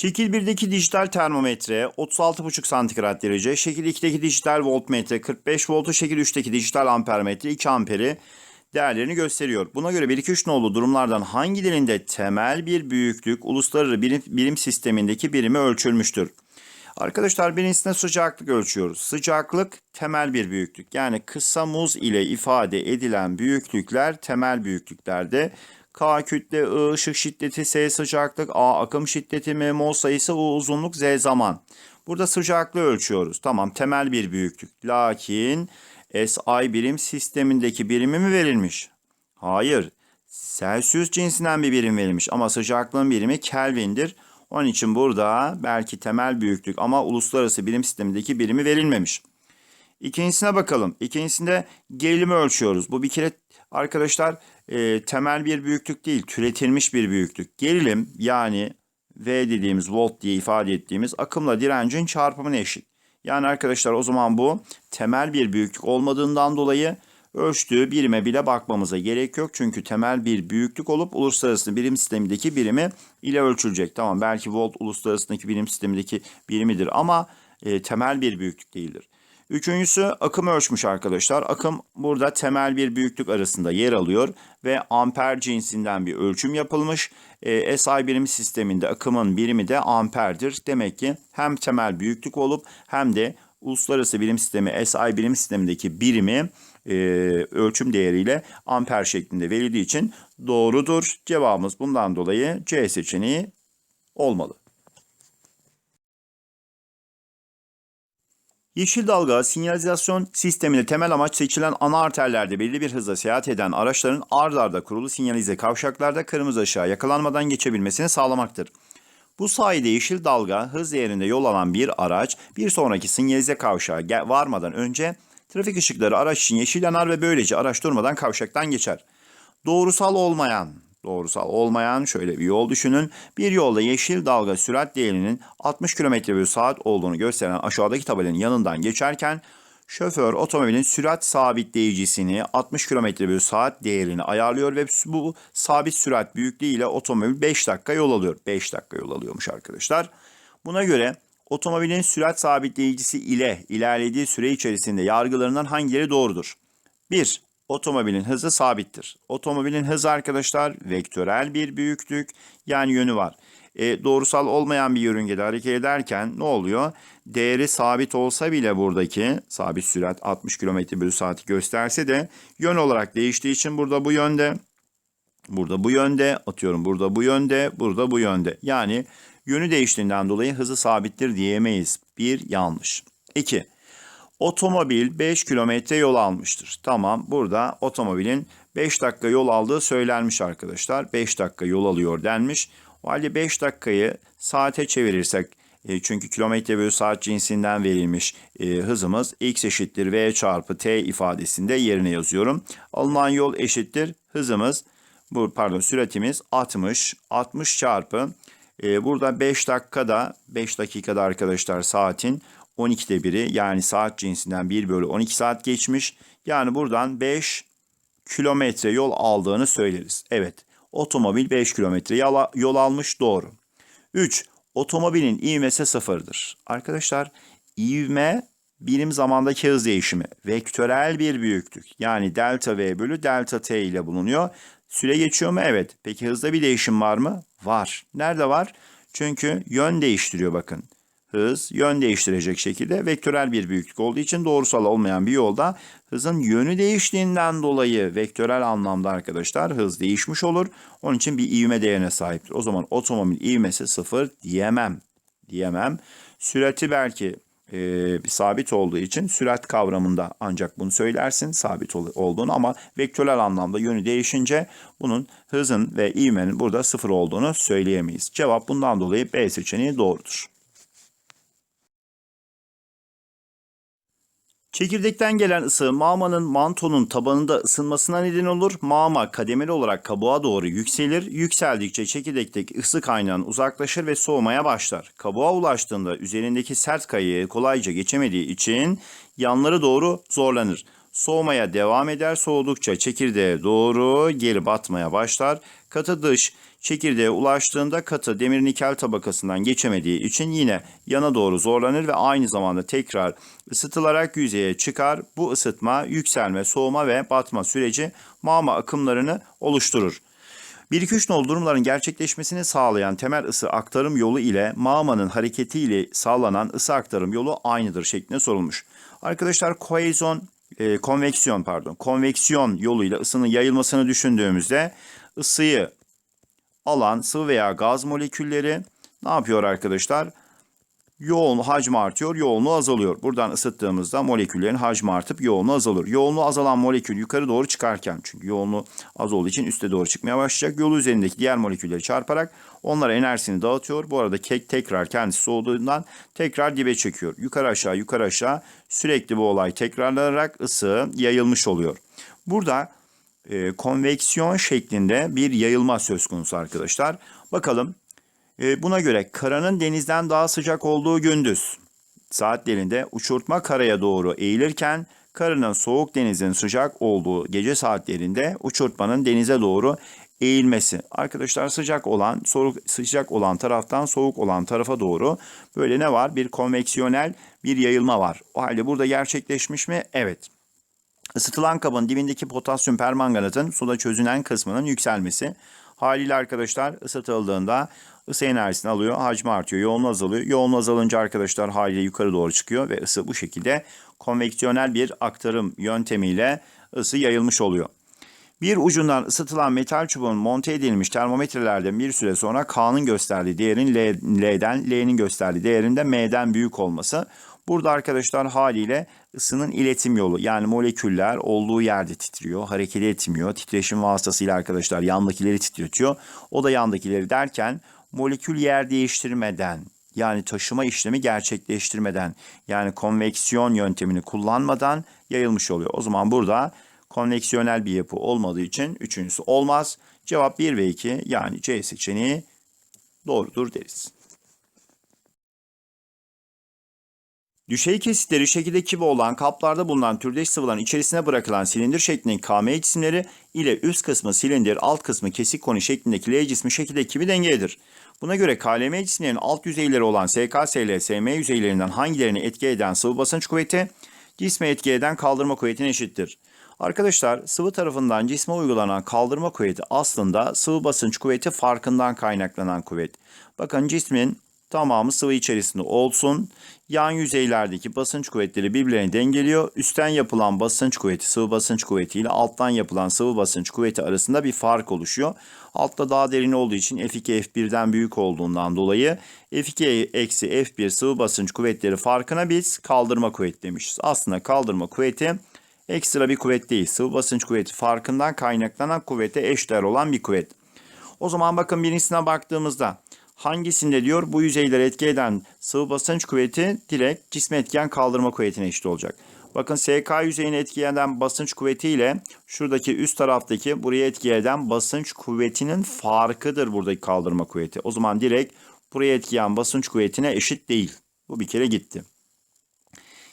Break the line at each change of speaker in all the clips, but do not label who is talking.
Şekil 1'deki dijital termometre 36,5 santigrat derece, şekil 2'deki dijital voltmetre 45 voltu, şekil 3'teki dijital ampermetre 2 amperi değerlerini gösteriyor. Buna göre 1-2-3 nolu durumlardan hangilerinde temel bir büyüklük uluslararası birim, birim sistemindeki birimi ölçülmüştür? Arkadaşlar birincisinde sıcaklık ölçüyoruz. Sıcaklık temel bir büyüklük. Yani kısa muz ile ifade edilen büyüklükler temel büyüklüklerde. K kütle, I ışık şiddeti, S sıcaklık, A akım şiddeti, M mol sayısı, U uzunluk, Z zaman. Burada sıcaklığı ölçüyoruz. Tamam temel bir büyüklük. Lakin SI birim sistemindeki birimi mi verilmiş? Hayır. Celsius cinsinden bir birim verilmiş ama sıcaklığın birimi Kelvin'dir. Onun için burada belki temel büyüklük ama uluslararası birim sistemindeki birimi verilmemiş. İkincisine bakalım. İkincisinde gerilimi ölçüyoruz. Bu bir kere arkadaşlar e, temel bir büyüklük değil, türetilmiş bir büyüklük. Gerilim yani V dediğimiz volt diye ifade ettiğimiz akımla direncin çarpımına eşit. Yani arkadaşlar o zaman bu temel bir büyüklük olmadığından dolayı ölçtüğü birime bile bakmamıza gerek yok. Çünkü temel bir büyüklük olup uluslararası birim sistemindeki birimi ile ölçülecek. Tamam belki volt uluslararasındaki birim sistemindeki birimidir ama e, temel bir büyüklük değildir. Üçüncüsü akım ölçmüş arkadaşlar. Akım burada temel bir büyüklük arasında yer alıyor ve amper cinsinden bir ölçüm yapılmış. E, SI birim sisteminde akımın birimi de amperdir. Demek ki hem temel büyüklük olup hem de uluslararası birim sistemi SI birim sistemindeki birimi e, ölçüm değeriyle amper şeklinde verildiği için doğrudur. Cevabımız bundan dolayı C seçeneği olmalı. Yeşil dalga sinyalizasyon sisteminde temel amaç seçilen ana arterlerde belirli bir hızla seyahat eden araçların ard kurulu sinyalize kavşaklarda kırmızı ışığa yakalanmadan geçebilmesini sağlamaktır. Bu sayede yeşil dalga hız değerinde yol alan bir araç bir sonraki sinyalize kavşağa varmadan önce trafik ışıkları araç için yeşil yanar ve böylece araç durmadan kavşaktan geçer. Doğrusal olmayan, doğrusal olmayan şöyle bir yol düşünün. Bir yolda yeşil dalga sürat değerinin 60 km bölü saat olduğunu gösteren aşağıdaki tabelanın yanından geçerken şoför otomobilin sürat sabitleyicisini 60 km bölü saat değerini ayarlıyor ve bu sabit sürat büyüklüğü ile otomobil 5 dakika yol alıyor. 5 dakika yol alıyormuş arkadaşlar. Buna göre otomobilin sürat sabitleyicisi ile ilerlediği süre içerisinde yargılarından hangileri doğrudur? 1. Otomobilin hızı sabittir. Otomobilin hızı arkadaşlar vektörel bir büyüklük yani yönü var. E, doğrusal olmayan bir yörüngede hareket ederken ne oluyor? Değeri sabit olsa bile buradaki sabit sürat 60 km bölü saati gösterse de yön olarak değiştiği için burada bu yönde, burada bu yönde, atıyorum burada bu yönde, burada bu yönde. Yani yönü değiştiğinden dolayı hızı sabittir diyemeyiz. Bir yanlış. 2. Otomobil 5 kilometre yol almıştır. Tamam burada otomobilin 5 dakika yol aldığı söylenmiş arkadaşlar. 5 dakika yol alıyor denmiş. O halde 5 dakikayı saate çevirirsek e, çünkü kilometre bölü saat cinsinden verilmiş e, hızımız x eşittir v çarpı t ifadesinde yerine yazıyorum. Alınan yol eşittir hızımız bu pardon süratimiz 60 60 çarpı e, burada 5 dakikada 5 dakikada arkadaşlar saatin 12'de biri yani saat cinsinden 1 bölü 12 saat geçmiş. Yani buradan 5 kilometre yol aldığını söyleriz. Evet otomobil 5 kilometre yol- almış doğru. 3. Otomobilin ivmesi sıfırdır. Arkadaşlar ivme birim zamandaki hız değişimi. Vektörel bir büyüklük. Yani delta V bölü delta T ile bulunuyor. Süre geçiyor mu? Evet. Peki hızda bir değişim var mı? Var. Nerede var? Çünkü yön değiştiriyor bakın. Hız yön değiştirecek şekilde vektörel bir büyüklük olduğu için doğrusal olmayan bir yolda hızın yönü değiştiğinden dolayı vektörel anlamda arkadaşlar hız değişmiş olur. Onun için bir ivme değerine sahiptir. O zaman otomobil ivmesi sıfır diyemem. Diyemem. Sürati belki e, sabit olduğu için sürat kavramında ancak bunu söylersin sabit ol- olduğunu ama vektörel anlamda yönü değişince bunun hızın ve ivmenin burada sıfır olduğunu söyleyemeyiz. Cevap bundan dolayı B seçeneği doğrudur. Çekirdekten gelen ısı mağmanın mantonun tabanında ısınmasına neden olur. Mağma kademeli olarak kabuğa doğru yükselir. Yükseldikçe çekirdekteki ısı kaynağın uzaklaşır ve soğumaya başlar. Kabuğa ulaştığında üzerindeki sert kayayı kolayca geçemediği için yanları doğru zorlanır. soğumaya devam eder. Soğudukça çekirdeğe doğru geri batmaya başlar. Katı dış çekirdeğe ulaştığında katı demir nikel tabakasından geçemediği için yine yana doğru zorlanır ve aynı zamanda tekrar ısıtılarak yüzeye çıkar. Bu ısıtma, yükselme, soğuma ve batma süreci mağma akımlarını oluşturur. 1-2-3 nol durumların gerçekleşmesini sağlayan temel ısı aktarım yolu ile mağmanın hareketiyle sağlanan ısı aktarım yolu aynıdır şeklinde sorulmuş. Arkadaşlar koalizyon, e, konveksiyon pardon, konveksiyon yoluyla ısının yayılmasını düşündüğümüzde ısıyı alan sıvı veya gaz molekülleri ne yapıyor arkadaşlar? Yoğun hacmi artıyor, yoğunluğu azalıyor. Buradan ısıttığımızda moleküllerin hacmi artıp yoğunluğu azalır. Yoğunluğu azalan molekül yukarı doğru çıkarken çünkü yoğunluğu az olduğu için üste doğru çıkmaya başlayacak. Yolu üzerindeki diğer molekülleri çarparak onlara enerjisini dağıtıyor. Bu arada kek tekrar kendisi soğuduğundan tekrar dibe çekiyor. Yukarı aşağı yukarı aşağı sürekli bu olay tekrarlanarak ısı yayılmış oluyor. Burada e, konveksiyon şeklinde bir yayılma söz konusu arkadaşlar. Bakalım e, buna göre karanın denizden daha sıcak olduğu gündüz saatlerinde uçurtma karaya doğru eğilirken karının soğuk denizin sıcak olduğu gece saatlerinde uçurtmanın denize doğru eğilmesi. Arkadaşlar sıcak olan soğuk sıcak olan taraftan soğuk olan tarafa doğru böyle ne var? Bir konveksiyonel bir yayılma var. O halde burada gerçekleşmiş mi? Evet. Isıtılan kabın dibindeki potasyum permanganatın suda çözünen kısmının yükselmesi. Haliyle arkadaşlar ısıtıldığında ısı enerjisini alıyor, hacmi artıyor, yoğunluğu azalıyor. Yoğunluğu azalınca arkadaşlar haliyle yukarı doğru çıkıyor ve ısı bu şekilde konveksiyonel bir aktarım yöntemiyle ısı yayılmış oluyor. Bir ucundan ısıtılan metal çubuğun monte edilmiş termometrelerden bir süre sonra K'nın gösterdiği değerin L'den, L'nin gösterdiği değerin de M'den büyük olması. Burada arkadaşlar haliyle ısının iletim yolu yani moleküller olduğu yerde titriyor, hareket etmiyor. Titreşim vasıtasıyla arkadaşlar yandakileri titretiyor. O da yandakileri derken molekül yer değiştirmeden yani taşıma işlemi gerçekleştirmeden yani konveksiyon yöntemini kullanmadan yayılmış oluyor. O zaman burada konveksiyonel bir yapı olmadığı için üçüncüsü olmaz. Cevap 1 ve 2 yani C seçeneği doğrudur deriz. Düşey kesitleri şekilde kibi olan kaplarda bulunan türdeş sıvıların içerisine bırakılan silindir şeklindeki KM cisimleri ile üst kısmı silindir, alt kısmı kesik koni şeklindeki L cismi şekilde kibi dengededir. Buna göre KLM cisimlerin alt yüzeyleri olan SKSL, SM yüzeylerinden hangilerini etki eden sıvı basınç kuvveti, cisme etki eden kaldırma kuvvetine eşittir. Arkadaşlar sıvı tarafından cisme uygulanan kaldırma kuvveti aslında sıvı basınç kuvveti farkından kaynaklanan kuvvet. Bakın cismin tamamı sıvı içerisinde olsun. Yan yüzeylerdeki basınç kuvvetleri birbirlerini dengeliyor. Üstten yapılan basınç kuvveti sıvı basınç kuvveti ile alttan yapılan sıvı basınç kuvveti arasında bir fark oluşuyor. Altta daha derin olduğu için F2 F1'den büyük olduğundan dolayı F2 eksi F1 sıvı basınç kuvvetleri farkına biz kaldırma kuvveti demişiz. Aslında kaldırma kuvveti ekstra bir kuvvet değil. Sıvı basınç kuvveti farkından kaynaklanan kuvvete eşdeğer olan bir kuvvet. O zaman bakın birincisine baktığımızda hangisinde diyor bu yüzeyleri etki eden sıvı basınç kuvveti direkt cisme etkiyen kaldırma kuvvetine eşit olacak. Bakın SK yüzeyini etki eden basınç kuvveti ile şuradaki üst taraftaki buraya etki eden basınç kuvvetinin farkıdır buradaki kaldırma kuvveti. O zaman direkt buraya etkiyen basınç kuvvetine eşit değil. Bu bir kere gitti.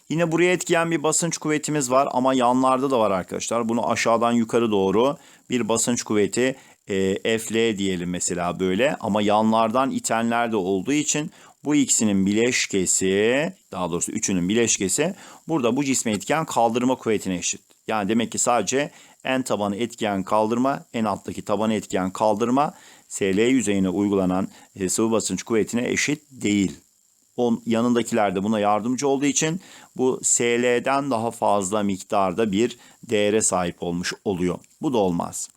Yine buraya etkiyen bir basınç kuvvetimiz var ama yanlarda da var arkadaşlar. Bunu aşağıdan yukarı doğru bir basınç kuvveti e, FL diyelim mesela böyle ama yanlardan itenler de olduğu için bu ikisinin bileşkesi daha doğrusu üçünün bileşkesi burada bu cisme etken kaldırma kuvvetine eşit. Yani demek ki sadece en tabanı etkiyen kaldırma en alttaki tabanı etkiyen kaldırma SL yüzeyine uygulanan e, sıvı basınç kuvvetine eşit değil. On, yanındakiler de buna yardımcı olduğu için bu SL'den daha fazla miktarda bir değere sahip olmuş oluyor. Bu da olmaz.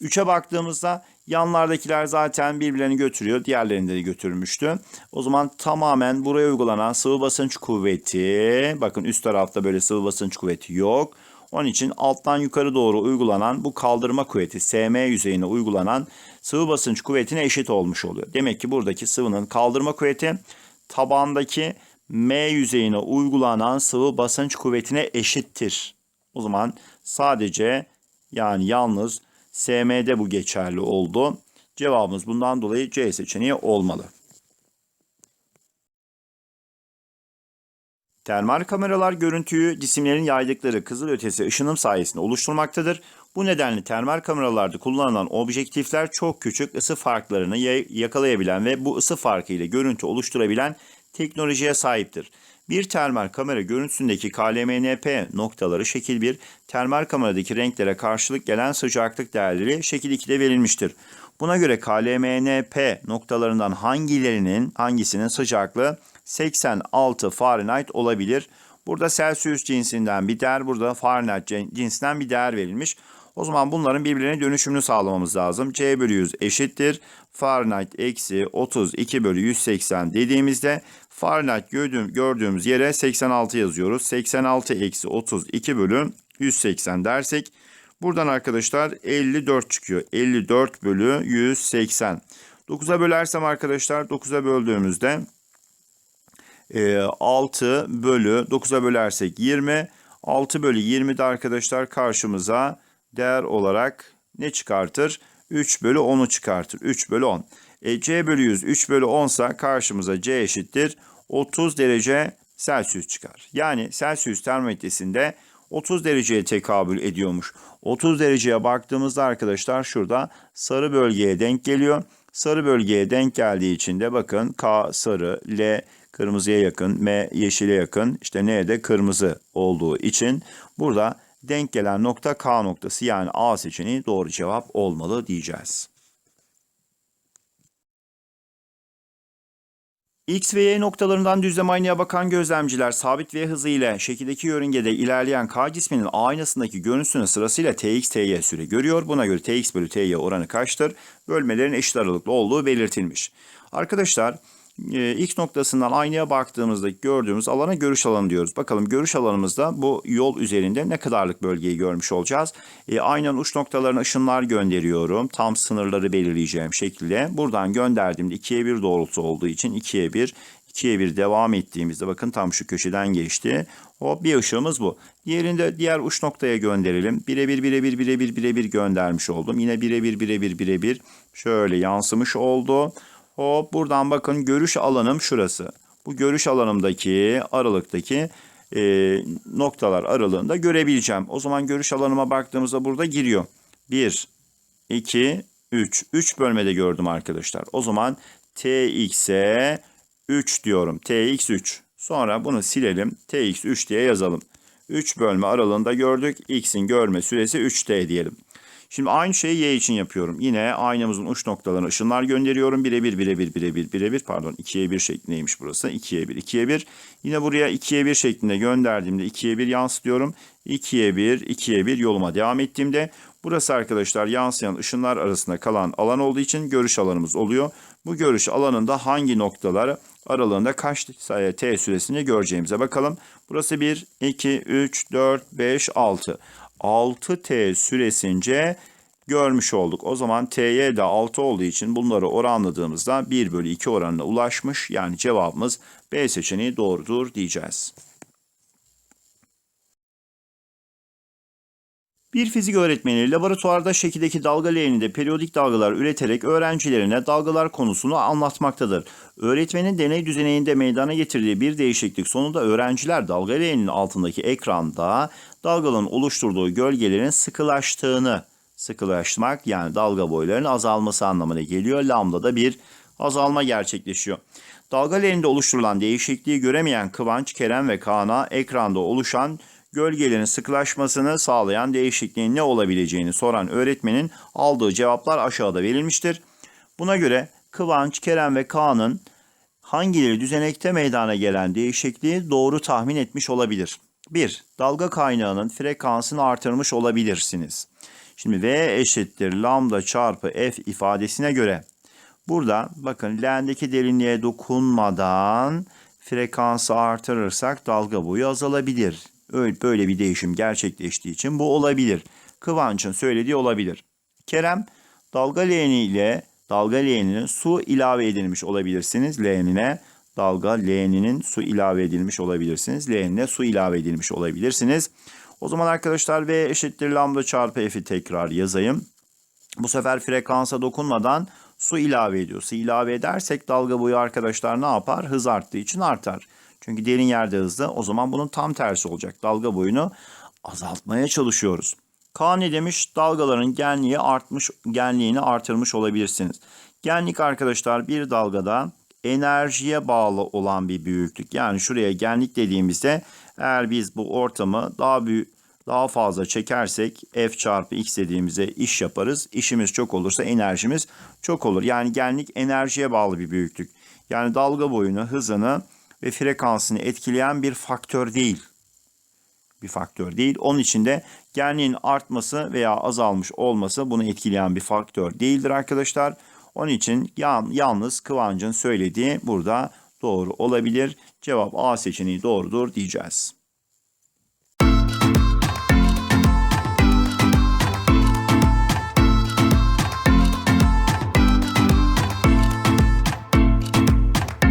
3'e baktığımızda yanlardakiler zaten birbirlerini götürüyor. Diğerlerinde de götürmüştü. O zaman tamamen buraya uygulanan sıvı basınç kuvveti, bakın üst tarafta böyle sıvı basınç kuvveti yok. Onun için alttan yukarı doğru uygulanan bu kaldırma kuvveti SM yüzeyine uygulanan sıvı basınç kuvvetine eşit olmuş oluyor. Demek ki buradaki sıvının kaldırma kuvveti tabandaki M yüzeyine uygulanan sıvı basınç kuvvetine eşittir. O zaman sadece yani yalnız SM'de bu geçerli oldu. Cevabımız bundan dolayı C seçeneği olmalı. Termal kameralar görüntüyü cisimlerin yaydıkları kızılötesi ışınım sayesinde oluşturmaktadır. Bu nedenle termal kameralarda kullanılan objektifler çok küçük ısı farklarını ya- yakalayabilen ve bu ısı farkı ile görüntü oluşturabilen teknolojiye sahiptir. Bir termal kamera görüntüsündeki KLMNP noktaları şekil 1, termal kameradaki renklere karşılık gelen sıcaklık değerleri şekil 2'de verilmiştir. Buna göre KLMNP noktalarından hangilerinin hangisinin sıcaklığı 86 Fahrenheit olabilir. Burada Celsius cinsinden bir değer, burada Fahrenheit cin- cinsinden bir değer verilmiş. O zaman bunların birbirine dönüşümünü sağlamamız lazım. C bölü 100 eşittir. Fahrenheit eksi 32 bölü 180 dediğimizde Fahrenheit gördüğüm, gördüğümüz yere 86 yazıyoruz. 86 eksi 32 bölü 180 dersek buradan arkadaşlar 54 çıkıyor. 54 bölü 180. 9'a bölersem arkadaşlar 9'a böldüğümüzde e, 6 bölü 9'a bölersek 20. 6 bölü 20 de arkadaşlar karşımıza değer olarak ne çıkartır? 3 bölü 10'u çıkartır. 3 bölü 10. E, C bölü 100 3 bölü 10 ise karşımıza C eşittir. 30 derece Celsius çıkar. Yani Celsius termometresinde 30 dereceye tekabül ediyormuş. 30 dereceye baktığımızda arkadaşlar şurada sarı bölgeye denk geliyor. Sarı bölgeye denk geldiği için de bakın K sarı, L kırmızıya yakın, M yeşile yakın, işte N de kırmızı olduğu için burada denk gelen nokta K noktası yani A seçeneği doğru cevap olmalı diyeceğiz. X ve Y noktalarından düzlem aynaya bakan gözlemciler sabit V hızı ile şekildeki yörüngede ilerleyen K cisminin aynasındaki görüntüsünü sırasıyla Tx, Ty süre görüyor. Buna göre Tx bölü Ty oranı kaçtır? Bölmelerin eşit aralıklı olduğu belirtilmiş. Arkadaşlar e, X noktasından aynaya baktığımızda gördüğümüz alana görüş alanı diyoruz. Bakalım görüş alanımızda bu yol üzerinde ne kadarlık bölgeyi görmüş olacağız. E, aynanın uç noktalarına ışınlar gönderiyorum. Tam sınırları belirleyeceğim şekilde. Buradan gönderdiğimde 2'ye 1 doğrultusu olduğu için 2'ye 1 2'ye 1 devam ettiğimizde bakın tam şu köşeden geçti. Hop bir ışığımız bu. Diğerinde diğer uç noktaya gönderelim. Birebir birebir birebir birebir göndermiş oldum. Yine birebir birebir birebir şöyle yansımış oldu. Hop buradan bakın görüş alanım şurası. Bu görüş alanımdaki aralıktaki e, noktalar aralığında görebileceğim. O zaman görüş alanıma baktığımızda burada giriyor. 1, 2, 3. 3 bölmede gördüm arkadaşlar. O zaman tx'e 3 diyorum. tx 3. Sonra bunu silelim. tx 3 diye yazalım. 3 bölme aralığında gördük. x'in görme süresi 3t diyelim. Şimdi aynı şeyi y için yapıyorum. Yine aynamızın uç noktalarına ışınlar gönderiyorum. Birebir birebir birebir birebir pardon 2'ye 1 şeklindeymiş burası. 2'ye 1 2'ye 1. Yine buraya 2'ye 1 şeklinde gönderdiğimde 2'ye 1 yansıtıyorum. 2'ye 1 2'ye 1 yoluma devam ettiğimde burası arkadaşlar yansıyan ışınlar arasında kalan alan olduğu için görüş alanımız oluyor. Bu görüş alanında hangi noktalar aralığında kaç t süresini göreceğimize bakalım. Burası 1, 2, 3, 4, 5, 6. 6t süresince görmüş olduk. O zaman t'ye de 6 olduğu için bunları oranladığımızda 1 bölü 2 oranına ulaşmış. Yani cevabımız B seçeneği doğrudur diyeceğiz. Bir fizik öğretmeni laboratuvarda şekildeki dalga leğeninde periyodik dalgalar üreterek öğrencilerine dalgalar konusunu anlatmaktadır. Öğretmenin deney düzeninde meydana getirdiği bir değişiklik sonunda öğrenciler dalga leğeninin altındaki ekranda dalgaların oluşturduğu gölgelerin sıkılaştığını, sıkılaşmak yani dalga boylarının azalması anlamına geliyor. Lambda bir azalma gerçekleşiyor. Dalga leğeninde oluşturulan değişikliği göremeyen Kıvanç, Kerem ve Kaan'a ekranda oluşan gölgelerin sıkılaşmasını sağlayan değişikliğin ne olabileceğini soran öğretmenin aldığı cevaplar aşağıda verilmiştir. Buna göre Kıvanç, Kerem ve Kaan'ın hangileri düzenekte meydana gelen değişikliği doğru tahmin etmiş olabilir? 1. Dalga kaynağının frekansını artırmış olabilirsiniz. Şimdi V eşittir lambda çarpı F ifadesine göre burada bakın leğendeki derinliğe dokunmadan frekansı artırırsak dalga boyu azalabilir. Öyle böyle bir değişim gerçekleştiği için bu olabilir. Kıvanç'ın söylediği olabilir. Kerem dalga leğeniyle dalga leğenine su ilave edilmiş olabilirsiniz leğenine. Dalga leğeninin su ilave edilmiş olabilirsiniz. Leğenine su ilave edilmiş olabilirsiniz. O zaman arkadaşlar V eşittir lambda çarpı F'i tekrar yazayım. Bu sefer frekansa dokunmadan su ilave ediyor. Su ilave edersek dalga boyu arkadaşlar ne yapar? Hız arttığı için artar. Çünkü derin yerde hızlı. O zaman bunun tam tersi olacak. Dalga boyunu azaltmaya çalışıyoruz. K ne demiş? Dalgaların genliği artmış, genliğini artırmış olabilirsiniz. Genlik arkadaşlar bir dalgada enerjiye bağlı olan bir büyüklük. Yani şuraya genlik dediğimizde eğer biz bu ortamı daha büyük daha fazla çekersek f çarpı x dediğimize iş yaparız. İşimiz çok olursa enerjimiz çok olur. Yani genlik enerjiye bağlı bir büyüklük. Yani dalga boyunu, hızını ve frekansını etkileyen bir faktör değil. Bir faktör değil. Onun için de genliğin artması veya azalmış olması bunu etkileyen bir faktör değildir arkadaşlar. Onun için yalnız Kıvancın söylediği burada doğru olabilir. Cevap A seçeneği doğrudur diyeceğiz.